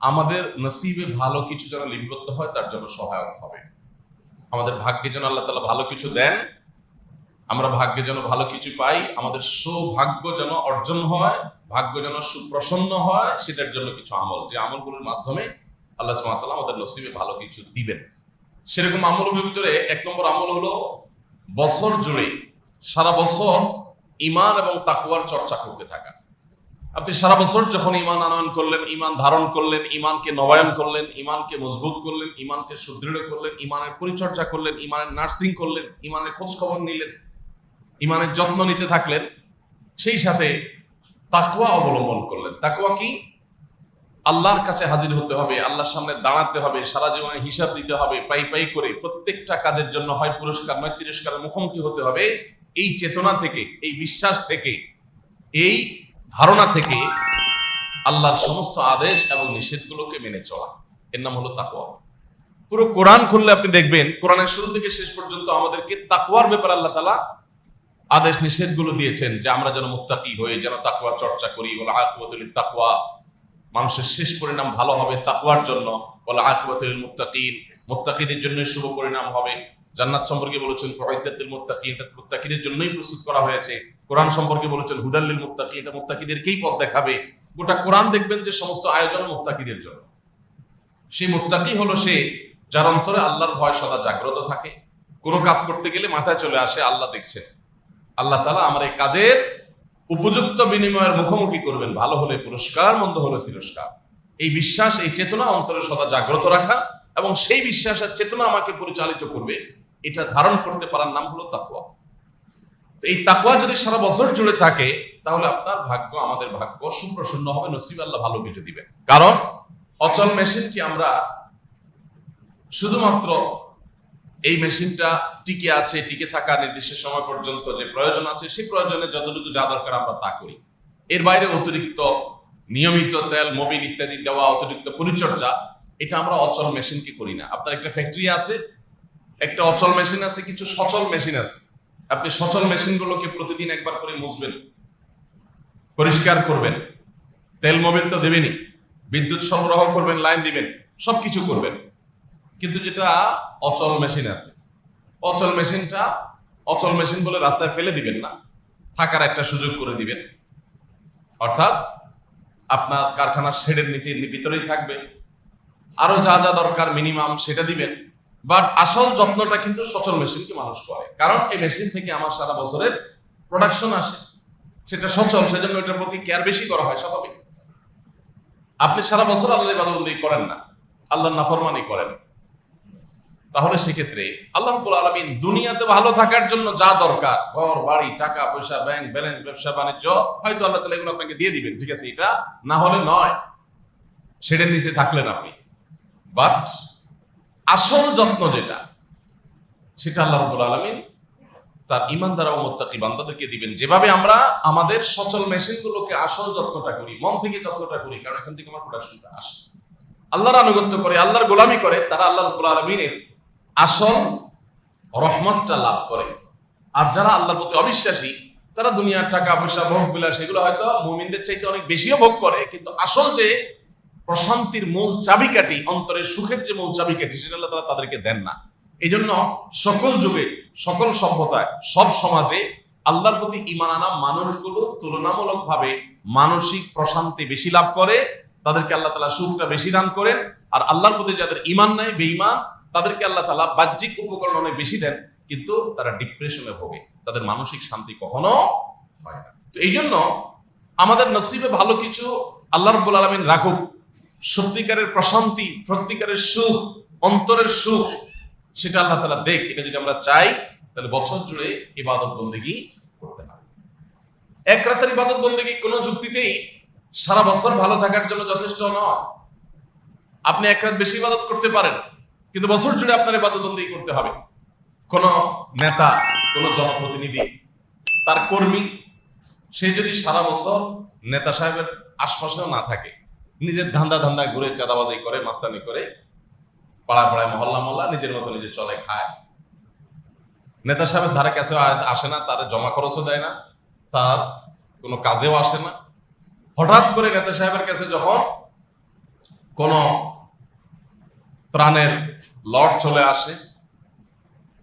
আমাদের নসিবে ভালো কিছু যেন লিপিবদ্ধ হয়, তার জন্য সহায়ক হবে। আমাদের ভাগ্যে যেন আল্লাহ তালা ভালো কিছু দেন, আমরা ভাগ্যে যেন ভালো কিছু পাই, আমাদের সৌভাগ্য যেন অর্জন হয়, ভাগ্য যেন সুপ্রসন্ন হয়, সেটার জন্য কিছু আমল। যে আমলগুলোর মাধ্যমে আল্লাহ সুমাতাল্লাহ আমাদের নসিবে ভালো কিছু দিবেন। সেরকম আমলের ভিতরে এক নম্বর আমল হলো বছর জুড়ে সারা বছর ইমান এবং তাকুয়ার চর্চা করতে থাকা। আপনি সারা বছর যখন ইমান আনয়ন করলেন ইমান ধারণ করলেন ইমানকে নবায়ন করলেন ইমানকে মজবুত করলেন ইমানকে সুদৃঢ় করলেন ইমানের পরিচর্যা করলেন ইমানের নার্সিং করলেন ইমানের খোঁজ খবর নিলেন ইমানের যত্ন নিতে থাকলেন, সেই সাথে তাকুয়া অবলম্বন করলেন। তাকুয়া কি? আল্লাহর কাছে হাজির হতে হবে, আল্লাহর সামনে দাঁড়াতে হবে, সারা জীবনে হিসাব দিতে হবে, পাই পাই করে প্রত্যেকটা কাজের জন্য হয় পুরস্কার, নয় তিরস্কারের মুখোমুখি হতে হবে। এই চেতনা থেকে, এই বিশ্বাস থেকে, এই ধারণা থেকে আল্লাহর সমস্ত আদেশ এবং নিষেধগুলোকে মেনে চলা। এর নাম হলো তাকুয়া পুরো কোরআন খুললে আপনি দেখবেন, কোরআনের শুরু থেকে শেষ পর্যন্ত আমাদেরকে তাকুয়ার ব্যাপারে আল্লাহ তালা আদেশ, নিষেধগুলো দিয়েছেন যে আমরা যেন মুত্তাকি হয়ে যেন তাকুয়া চর্চা করি। ওলা আকুয়াতুল তাকুয়া মানুষের শেষ পরিণাম ভালো হবে তাকুয়ার জন্য। ওলা আকুয়াতুল মুত্তাকিন। মুত্তাকিদের জন্য শুভ পরিণাম হবে। জান্নাত সম্পর্কে বলেছেন এটা মুত্তাকিদের জন্যই প্রস্তুত করা হয়েছে। কোরআন সম্পর্কে বলেছেন হুদাল্লিল মুত্তাকি এটা মুত্তাকিদেরকেই পথ দেখাবে। গোটা কোরআন দেখবেন যে সমস্ত আয়োজন মুত্তাকিদের জন্য। সেই মুত্তাকি হলো সে যার অন্তরে আল্লাহর ভয় সদা জাগ্রত থাকে। কোনো কাজ করতে গেলে মাথায় চলে আসে, আল্লাহ দেখছেন। আল্লাহ তালা আমার এই কাজের উপযুক্ত বিনিময়ের মুখোমুখি করবেন। ভালো হলে পুরস্কার, মন্দ হলে তিরস্কার। এই বিশ্বাস, এই চেতনা অন্তরে সদা জাগ্রত রাখা এবং সেই বিশ্বাসের চেতনা আমাকে পরিচালিত করবে। এটা ধারণ করতে পারার নাম হলো তাকুয়া এই তাকুয়া যদি সারা বছর জুড়ে থাকে, তাহলে আপনার ভাগ্য, আমাদের ভাগ্য সুপ্রসন্ন হবে, নসিব আল্লাহ ভালো কিছু দিবে কারণ অচল মেশিন কি আমরা শুধুমাত্র এই মেশিনটা টিকে আছে, টিকে থাকা নির্দিষ্ট সময় পর্যন্ত যে প্রয়োজন আছে সেই প্রয়োজনে যতটুকু যা দরকার আমরা তা করি। এর বাইরে অতিরিক্ত নিয়মিত তেল মোবিল ইত্যাদি দেওয়া, অতিরিক্ত পরিচর্যা, এটা আমরা অচল মেশিনকে করি না। আপনার একটা ফ্যাক্টরি আছে, একটা অচল মেশিন আছে, কিছু সচল মেশিন আছে। আপনি সচল মেশিনগুলোকে প্রতিদিন একবার করে মুছবেন, পরিষ্কার করবেন, তেল মোবিল তো দেবেনই, বিদ্যুৎ সরবরাহ করবেন, লাইন দিবেন, সবকিছু করবেন। কিন্তু যেটা অচল মেশিন আছে, অচল মেশিনটা অচল মেশিন বলে রাস্তায় ফেলে দিবেন না, থাকার একটা সুযোগ করে দিবেন। অর্থাৎ আপনার কারখানার শেডের নিচে ভিতরেই থাকবে, আরও যা যা দরকার মিনিমাম সেটা দিবেন বাট আসল যত্নটা কিন্তু সচল মেশিনকে মানুষ করে। কারণ এই মেশিন থেকে আমার সারা বছরের প্রোডাকশন আসে। সেটা সচল, সেজন্য এটার প্রতি কেয়ার বেশি করা হয়, স্বাভাবিক। আপনি সারা বছর আল্লাহ ইবাদতবন্দি করেন না। আল্লাহ নাফরমানি করেন। তাহলে সেক্ষেত্রে আল্লাহ রাব্বুল আলামিন দুনিয়াতে ভালো থাকার জন্য যা দরকার, ঘর, বাড়ি, টাকা, পয়সা ব্যাংক ব্যালেন্স ব্যবসা, বাণিজ্য, হয়তো আল্লাহ তালা এগুলো আপনাকে দিয়ে দিবেন। ঠিক আছে, এটা না হলে নয়। সেটার নিচে থাকলেন আপনি। বাট আসল যত্ন যেটা, সেটা আল্লাহ রাব্বুল আলামিন তার ইমানদার ও মোত্তাকি বান্দাদেরকে দিবেন। যেভাবে আমরা আমাদের সচল মেশিনগুলোকে আসল যত্নটা করি, মন থেকে যত্নটা করি, কারণ এখান থেকে আমার প্রোডাকশনটা আসে। আল্লাহর আনুগত্য করে, আল্লাহর গোলামি করে, তারা আল্লাহ রাব্বুল আলামিনের আসল রহমতটা লাভ করে। আর যারা আল্লাহর প্রতি অবিশ্বাসী, তারা দুনিয়ার টাকা পয়সা ভোগ বিলাস এগুলো হয়তো মুমিনদের চাইতে অনেক বেশিও ভোগ করে, কিন্তু আসল যে প্রশান্তির মূল চাবিকাঠি, অন্তরের সুখের যে মূল চাবিকাঠি, সেটা আল্লাহ তাআলা তাদেরকে দেন না। এই জন্য সকল যুগে, সকল সভ্যতায়, সব সমাজে আল্লাহর প্রতি ইমান আনা মানুষগুলো তুলনামূলকভাবে মানসিক প্রশান্তি বেশি লাভ করে, তাদেরকে আল্লাহ তালা সুখটা বেশি দান করেন, আর আল্লাহর প্রতি যাদের ইমান নাই, বেঈমান, তাদেরকে আল্লাহ তালা বাহ্যিক উপকরণ অনেক বেশি দেন, কিন্তু তারা ডিপ্রেশনে ভোগে। তাদের মানসিক শান্তি কখনো হয় না। তো এই জন্য আমাদের নসিবে ভালো কিছু আল্লাহ রব্বুল আলমিন রাখুক। সত্যিকারের প্রশান্তি, সত্যিকারের সুখ, অন্তরের সুখ, সেটা আল্লাহ তালা দেখ। এটা যদি আমরা চাই, তাহলে বছর জুড়ে ইবাদত বন্দেগি করতে হবে এক রাতের ইবাদত বন্দেগি কোনো যুক্তিতেই সারা বছর ভালো থাকার জন্য যথেষ্ট নয়। আপনি এক রাত বেশি ইবাদত করতে পারেন, কিন্তু বছর জুড়ে আপনার ইবাদত বন্দেগি করতে হবে। কোন নেতা, কোন জনপ্রতিনিধি, তার কর্মী, সে যদি সারা বছর নেতা সাহেবের আশপাশেও না থাকে নিজের ধান্দা ধান্দা ঘুরে চাঁদাবাজি করে, মাস্তানি করে পাড়া পাড়ায় মহল্লা মহল্লা নিজের মতো নিজে চলে খায়। নেতা সাহেবের ধারে কাছে আসে না, তার জমা খরচও দেয় না, তার কোনো কাজেও আসে না। হঠাৎ করে নেতা সাহেবের কাছে যখন কোনো ত্রাণের লট চলে আসে,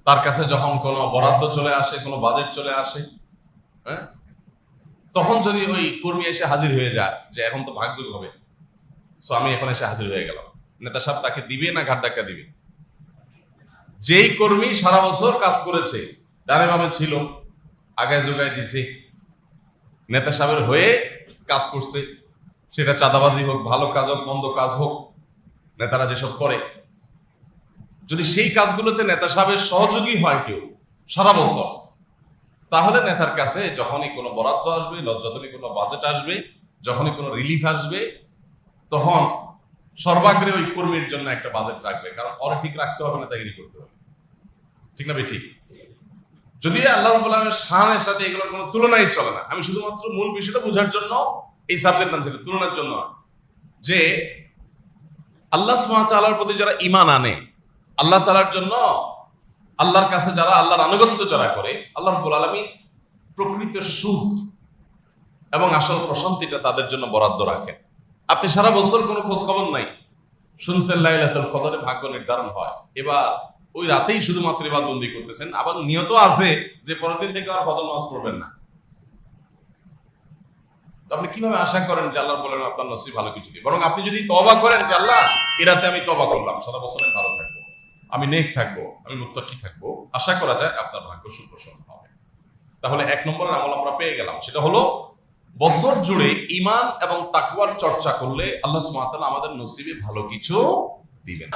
তার কাছে যখন কোনো বরাদ্দ চলে আসে, কোনো বাজেট চলে আসে হ্যাঁ তখন যদি ওই কর্মী এসে হাজির হয়ে যায় যে এখন তো ভাগযোগ হবে সো আমি এখন এসে হাজির হয়ে গেলাম। নেতা সাহেব তাকে দিবে না ঘাট ধাক্কা দিবে? যেই কর্মী সারা বছর কাজ করেছে, ডানে বামে ছিল, আগায় যোগায় দিছে। নেতা সাহেবের হয়ে কাজ করছে। সেটা চাঁদাবাজি হোক, ভালো কাজ হোক, মন্দ কাজ হোক, নেতারা যেসব করে। যদি সেই কাজগুলোতে নেতা সাহেবের সহযোগী হয় কেউ, সারা বছর, তাহলে নেতার কাছে যখনই কোনো বরাদ্দ আসবে, যখনই কোনো বাজেট আসবে, যখনই কোনো রিলিফ আসবে তখন সর্বাগ্রে ওই কর্মীর জন্য একটা বাজেট রাখবে, কারণ ওরা ঠিক রাখতে হবে, নেতাগিরি করতে হবে। ঠিক না ভাই? ঠিক। যদি আল্লাহ রাব্বুল আলামিনের শানের সাথে এগুলোর কোনো তুলনাই চলে না, আমি শুধুমাত্র মূল বিষয়টা বোঝার জন্য এই সাবজেক্ট আনছি তুলনার জন্য যে আল্লাহ ওয়া প্রতি যারা ঈমান আনে, আল্লাহ তাআলার জন্য আল্লাহর কাছে যারা আল্লাহর আনুগত্য যারা করে, আল্লাহ রাব্বুল আলামিন প্রকৃত সুখ এবং আসল প্রশান্তিটা তাদের জন্য বরাদ্দ রাখেন। আপনি সারা বছর কোনো খোঁজ খবর নাই। শুনছেন লাইলাতুল কদরে ভাগ্য নির্ধারণ হয়। এবার ওই রাতেই শুধুমাত্র ইবাদ বন্দি করতেছেন। আবার নিয়ত আছে যে পরের দিন থেকে আর ফজর নামাজ পড়বেন না। তো আপনি কীভাবে আশা করেন যে আল্লাহ বলেন, আপনার নসিব ভালো কিছু দিবে বরং আপনি যদি তবা করেন যে আল্লাহ এ রাতে আমি তবা করলাম, সারা বছর আমি ভালো থাকব। আমি নেক থাকব, আমি মুত্তাকি থাকব। আশা করা যায় আপনার ভাগ্য সুপ্রসন্ন হবে। তাহলে এক নম্বরের আমল আমরা পেয়ে গেলাম। সেটা হলো বছর জুড়ে ইমান এবং তাকুয়ার চর্চা করলে আল্লাহ সুমাতাল আমাদের নসিবে ভালো কিছু দিবেন।